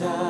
예배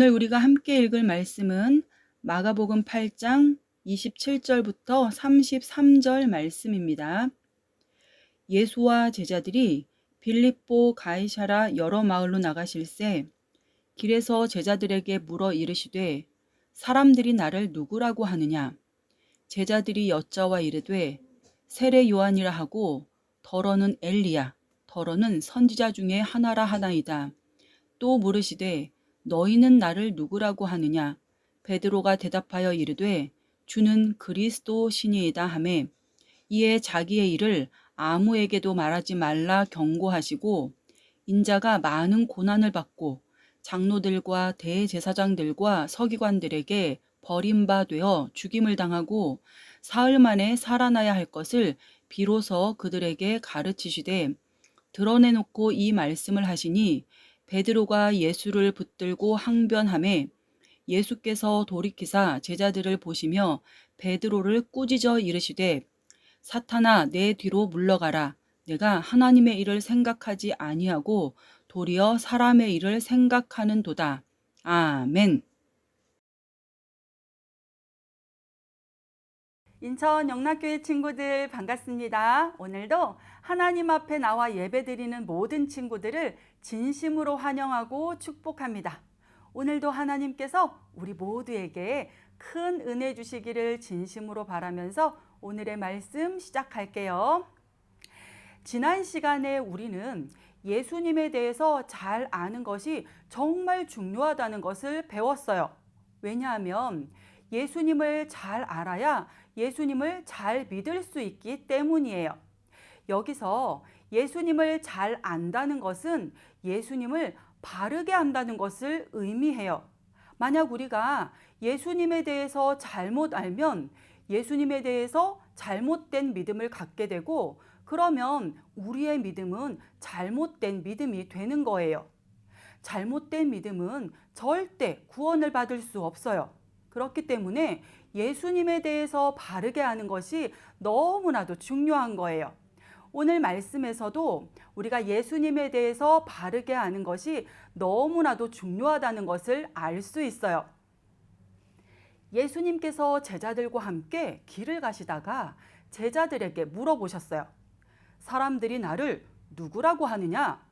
오늘 우리가 함께 읽을 말씀은 마가복음 8장 27절부터 33절 말씀입니다. 예수와 제자들이 빌립보 가이사라 여러 마을로 나가실새 길에서 제자들에게 물어 이르시되 사람들이 나를 누구라고 하느냐 제자들이 여짜와 이르되 세례 요한이라 하고 더러는 엘리야 더러는 선지자 중에 하나라 하나이다 또 물으시되 너희는 나를 누구라고 하느냐? 베드로가 대답하여 이르되 주는 그리스도 신이이다 하매 이에 자기의 일을 아무에게도 말하지 말라 경고하시고 인자가 많은 고난을 받고 장로들과 대제사장들과 서기관들에게 버림바 되어 죽임을 당하고 사흘 만에 살아나야 할 것을 비로소 그들에게 가르치시되 드러내놓고 이 말씀을 하시니 베드로가 예수를 붙들고 항변함에 예수께서 돌이키사 제자들을 보시며 베드로를 꾸짖어 이르시되 사탄아 내 뒤로 물러가라 내가 하나님의 일을 생각하지 아니하고 도리어 사람의 일을 생각하는도다. 아멘. 인천 영락교회 친구들 반갑습니다. 오늘도 하나님 앞에 나와 예배드리는 모든 친구들을 진심으로 환영하고 축복합니다. 오늘도 하나님께서 우리 모두에게 큰 은혜 주시기를 진심으로 바라면서 오늘의 말씀 시작할게요. 지난 시간에 우리는 예수님에 대해서 잘 아는 것이 정말 중요하다는 것을 배웠어요. 왜냐하면 예수님을 잘 알아야 예수님을 잘 믿을 수 있기 때문이에요. 여기서 예수님을 잘 안다는 것은 예수님을 바르게 안다는 것을 의미해요. 만약 우리가 예수님에 대해서 잘못 알면 예수님에 대해서 잘못된 믿음을 갖게 되고 그러면 우리의 믿음은 잘못된 믿음이 되는 거예요. 잘못된 믿음은 절대 구원을 받을 수 없어요. 그렇기 때문에 예수님에 대해서 바르게 아는 것이 너무나도 중요한 거예요. 오늘 말씀에서도 우리가 예수님에 대해서 바르게 아는 것이 너무나도 중요하다는 것을 알 수 있어요. 예수님께서 제자들과 함께 길을 가시다가 제자들에게 물어보셨어요. 사람들이 나를 누구라고 하느냐?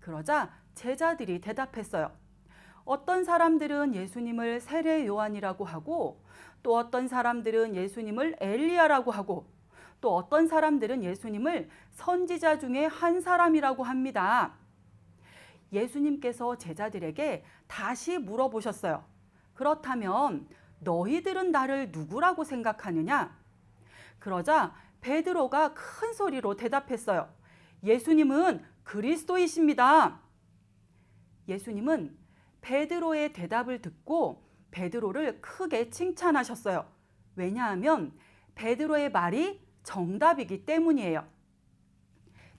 그러자 제자들이 대답했어요. 어떤 사람들은 예수님을 세례 요한이라고 하고 또 어떤 사람들은 예수님을 엘리야라고 하고 또 어떤 사람들은 예수님을 선지자 중에 한 사람이라고 합니다. 예수님께서 제자들에게 다시 물어보셨어요. 그렇다면 너희들은 나를 누구라고 생각하느냐? 그러자 베드로가 큰 소리로 대답했어요. 예수님은 그리스도이십니다. 예수님은 베드로의 대답을 듣고 베드로를 크게 칭찬하셨어요. 왜냐하면 베드로의 말이 정답이기 때문이에요.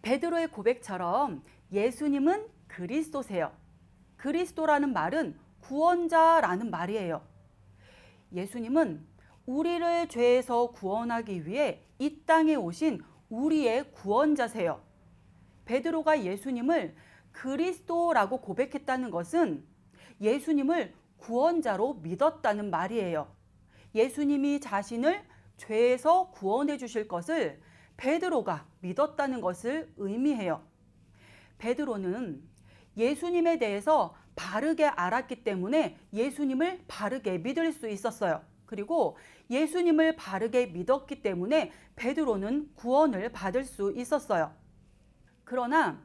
베드로의 고백처럼 예수님은 그리스도세요. 그리스도라는 말은 구원자라는 말이에요. 예수님은 우리를 죄에서 구원하기 위해 이 땅에 오신 우리의 구원자세요. 베드로가 예수님을 그리스도라고 고백했다는 것은 예수님을 구원자로 믿었다는 말이에요. 예수님이 자신을 죄에서 구원해 주실 것을 베드로가 믿었다는 것을 의미해요. 베드로는 예수님에 대해서 바르게 알았기 때문에 예수님을 바르게 믿을 수 있었어요. 그리고 예수님을 바르게 믿었기 때문에 베드로는 구원을 받을 수 있었어요. 그러나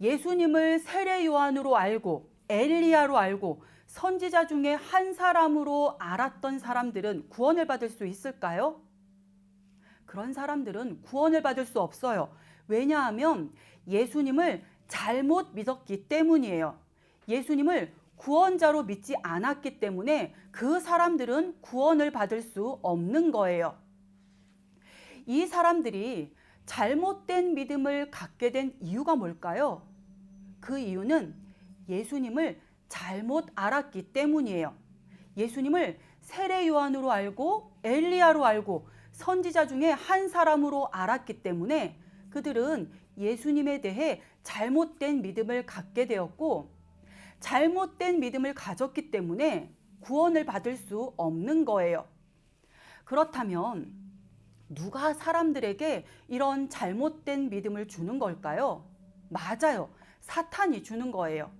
예수님을 세례 요한으로 알고 엘리야로 알고 선지자 중에 한 사람으로 알았던 사람들은 구원을 받을 수 있을까요? 그런 사람들은 구원을 받을 수 없어요. 왜냐하면 예수님을 잘못 믿었기 때문이에요. 예수님을 구원자로 믿지 않았기 때문에 그 사람들은 구원을 받을 수 없는 거예요. 이 사람들이 잘못된 믿음을 갖게 된 이유가 뭘까요? 그 이유는 예수님을 잘못 알았기 때문이에요. 예수님을 세례 요한으로 알고 엘리야로 알고 선지자 중에 한 사람으로 알았기 때문에 그들은 예수님에 대해 잘못된 믿음을 갖게 되었고 잘못된 믿음을 가졌기 때문에 구원을 받을 수 없는 거예요. 그렇다면 누가 사람들에게 이런 잘못된 믿음을 주는 걸까요? 맞아요. 사탄이 주는 거예요.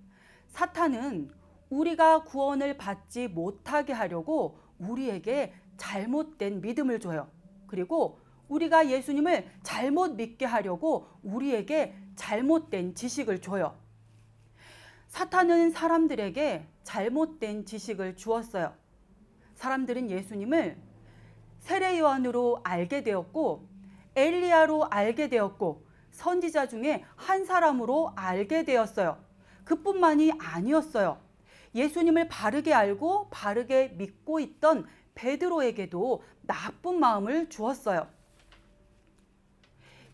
사탄은 우리가 구원을 받지 못하게 하려고 우리에게 잘못된 믿음을 줘요. 그리고 우리가 예수님을 잘못 믿게 하려고 우리에게 잘못된 지식을 줘요. 사탄은 사람들에게 잘못된 지식을 주었어요. 사람들은 예수님을 세례 요한으로 알게 되었고 엘리야로 알게 되었고 선지자 중에 한 사람으로 알게 되었어요. 그뿐만이 아니었어요. 예수님을 바르게 알고 바르게 믿고 있던 베드로에게도 나쁜 마음을 주었어요.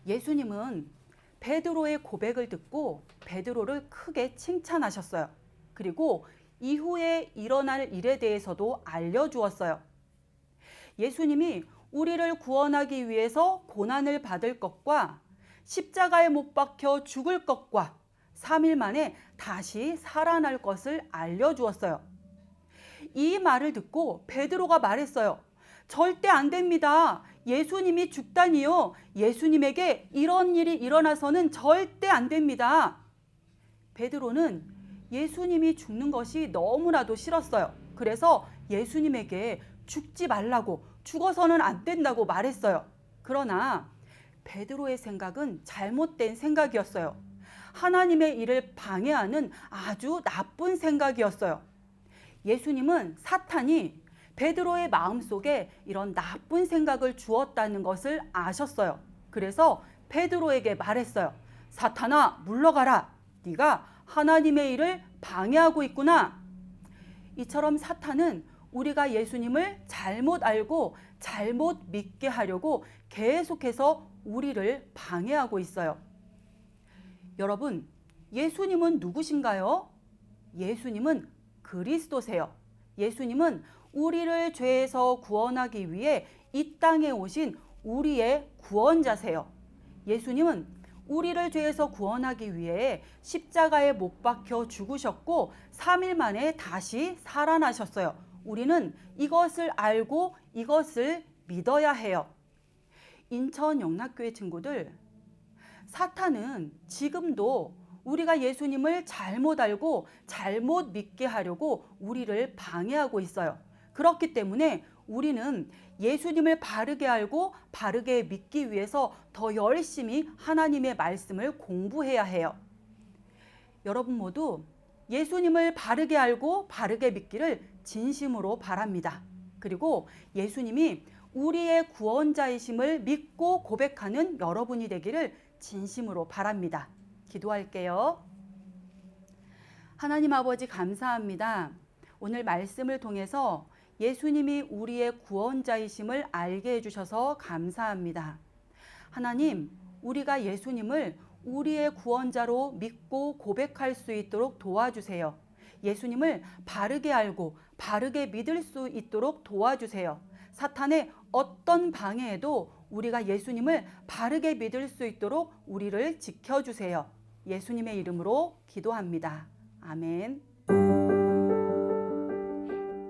예수님은 베드로의 고백을 듣고 베드로를 크게 칭찬하셨어요. 그리고 이후에 일어날 일에 대해서도 알려주었어요. 예수님이 우리를 구원하기 위해서 고난을 받을 것과 십자가에 못 박혀 죽을 것과 3일 만에 다시 살아날 것을 알려주었어요. 이 말을 듣고 베드로가 말했어요. 절대 안 됩니다. 예수님이 죽다니요. 예수님에게 이런 일이 일어나서는 절대 안 됩니다. 베드로는 예수님이 죽는 것이 너무나도 싫었어요. 그래서 예수님에게 죽지 말라고 죽어서는 안 된다고 말했어요. 그러나 베드로의 생각은 잘못된 생각이었어요. 하나님의 일을 방해하는 아주 나쁜 생각이었어요. 예수님은 사탄이 베드로의 마음속에 이런 나쁜 생각을 주었다는 것을 아셨어요. 그래서 베드로에게 말했어요. 사탄아, 물러가라. 네가 하나님의 일을 방해하고 있구나. 이처럼 사탄은 우리가 예수님을 잘못 알고 잘못 믿게 하려고 계속해서 우리를 방해하고 있어요. 여러분, 예수님은 누구신가요? 예수님은 그리스도세요. 예수님은 우리를 죄에서 구원하기 위해 이 땅에 오신 우리의 구원자세요. 예수님은 우리를 죄에서 구원하기 위해 십자가에 못 박혀 죽으셨고 3일 만에 다시 살아나셨어요. 우리는 이것을 알고 이것을 믿어야 해요. 인천 영락교회 친구들, 사탄은 지금도 우리가 예수님을 잘못 알고 잘못 믿게 하려고 우리를 방해하고 있어요. 그렇기 때문에 우리는 예수님을 바르게 알고 바르게 믿기 위해서 더 열심히 하나님의 말씀을 공부해야 해요. 여러분 모두 예수님을 바르게 알고 바르게 믿기를 진심으로 바랍니다. 그리고 예수님이 우리의 구원자이심을 믿고 고백하는 여러분이 되기를 진심으로 바랍니다. 기도할게요. 하나님 아버지 감사합니다. 오늘 말씀을 통해서 예수님이 우리의 구원자이심을 알게 해주셔서 감사합니다. 하나님, 우리가 예수님을 우리의 구원자로 믿고 고백할 수 있도록 도와주세요. 예수님을 바르게 알고 바르게 믿을 수 있도록 도와주세요. 사탄의 어떤 방해에도 우리가 예수님을 바르게 믿을 수 있도록 우리를 지켜주세요. 예수님의 이름으로 기도합니다. 아멘.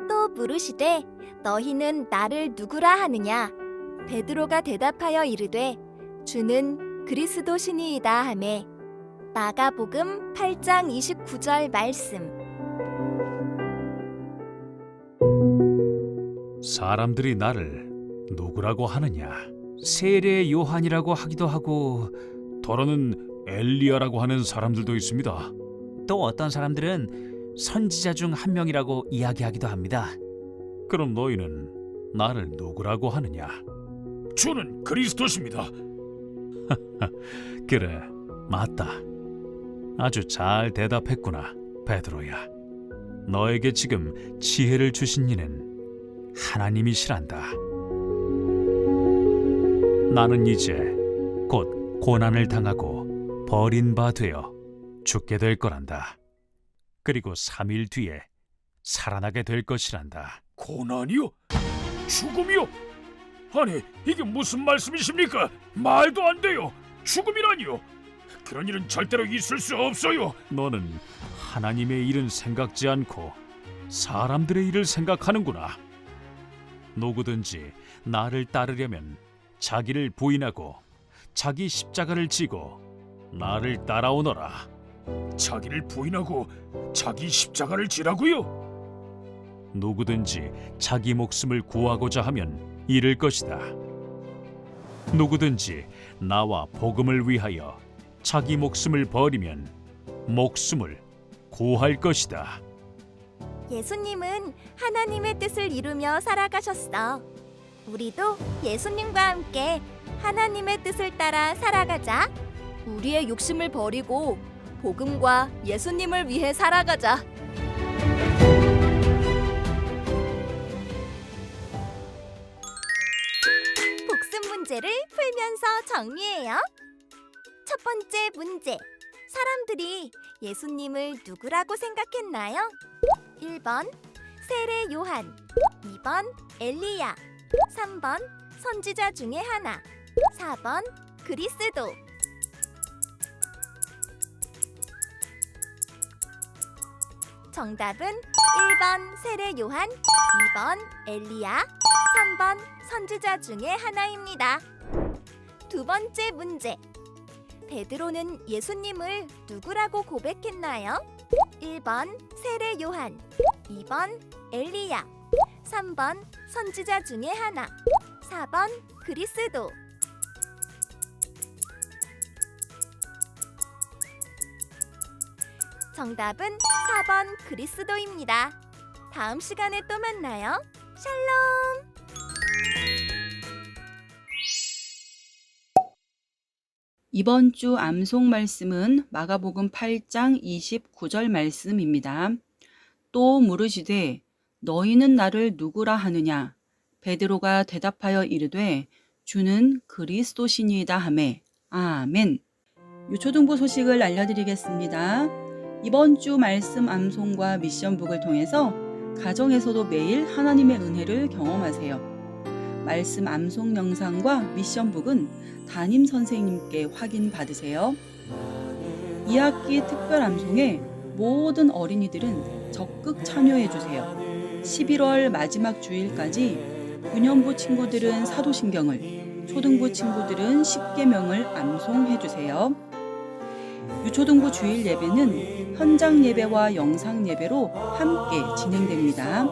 또 물으시되 너희는 나를 누구라 하느냐 베드로가 대답하여 이르되 주는 그리스도시니이다 하매 마가복음 8장 29절 말씀 사람들이 나를 누구라고 하느냐? 세례 요한이라고 하기도 하고 더러는 엘리야라고 하는 사람들도 있습니다. 또 어떤 사람들은 선지자 중 한 명이라고 이야기하기도 합니다. 그럼 너희는 나를 누구라고 하느냐? 주는 그리스도십니다. 그래, 맞다. 아주 잘 대답했구나, 베드로야. 너에게 지금 지혜를 주신 이는 하나님이시란다. 나는 이제 곧 고난을 당하고 버린 바 되어 죽게 될 거란다. 그리고 3일 뒤에 살아나게 될 것이란다. 고난이요? 죽음이요? 아니 이게 무슨 말씀이십니까? 말도 안 돼요. 죽음이라니요? 그런 일은 절대로 있을 수 없어요. 너는 하나님의 일은 생각지 않고 사람들의 일을 생각하는구나. 누구든지 나를 따르려면 자기를 부인하고 자기 십자가를 지고 나를 따라오너라. 자기를 부인하고 자기 십자가를 지라고요. 누구든지 자기 목숨을 구하고자 하면 잃을 것이다. 누구든지 나와 복음을 위하여 자기 목숨을 버리면 목숨을 구할 것이다. 예수님은 하나님의 뜻을 이루며 살아가셨어. 우리도 예수님과 함께 하나님의 뜻을 따라 살아가자. 우리의 욕심을 버리고 복음과 예수님을 위해 살아가자. 복습 문제를 풀면서 정리해요. 첫 번째 문제. 사람들이 예수님을 누구라고 생각했나요? 1번 세례 요한 2번 엘리야 3번 선지자 중에 하나 4번 그리스도 정답은 1번 세례 요한 2번 엘리야 3번 선지자 중에 하나입니다. 두 번째 문제 베드로는 예수님을 누구라고 고백했나요? 1번 세례 요한 2번 엘리야 3번 선지자 중에 하나 4번 그리스도 정답은 4번 그리스도입니다. 다음 시간에 또 만나요. 샬롬! 이번 주 암송 말씀은 마가복음 8장 29절 말씀입니다. 또 물으시되 너희는 나를 누구라 하느냐 베드로가 대답하여 이르되 주는 그리스도시니이다 하매 아멘. 유초등부 소식을 알려드리겠습니다. 이번 주 말씀 암송과 미션북을 통해서 가정에서도 매일 하나님의 은혜를 경험하세요. 말씀 암송 영상과 미션북은 담임 선생님께 확인 받으세요. 2학기 특별 암송에 모든 어린이들은 적극 참여해 주세요. 11월 마지막 주일까지 유년부 친구들은 사도신경을, 초등부 친구들은 10계명을 암송해 주세요. 유초등부 주일 예배는 현장 예배와 영상 예배로 함께 진행됩니다.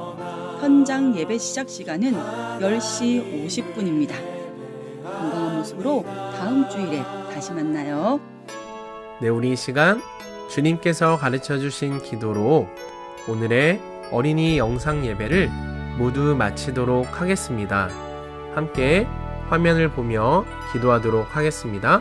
현장 예배 시작 시간은 10시 50분입니다. 건강한 모습으로 다음 주일에 다시 만나요. 네, 우리 이 시간 주님께서 가르쳐 주신 기도로 오늘의 어린이 영상 예배를 모두 마치도록 하겠습니다. 함께 화면을 보며 기도하도록 하겠습니다.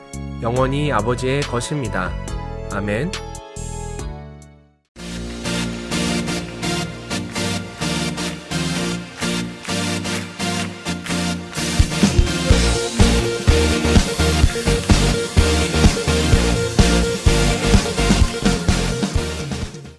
영원히 아버지의 것입니다. 아멘.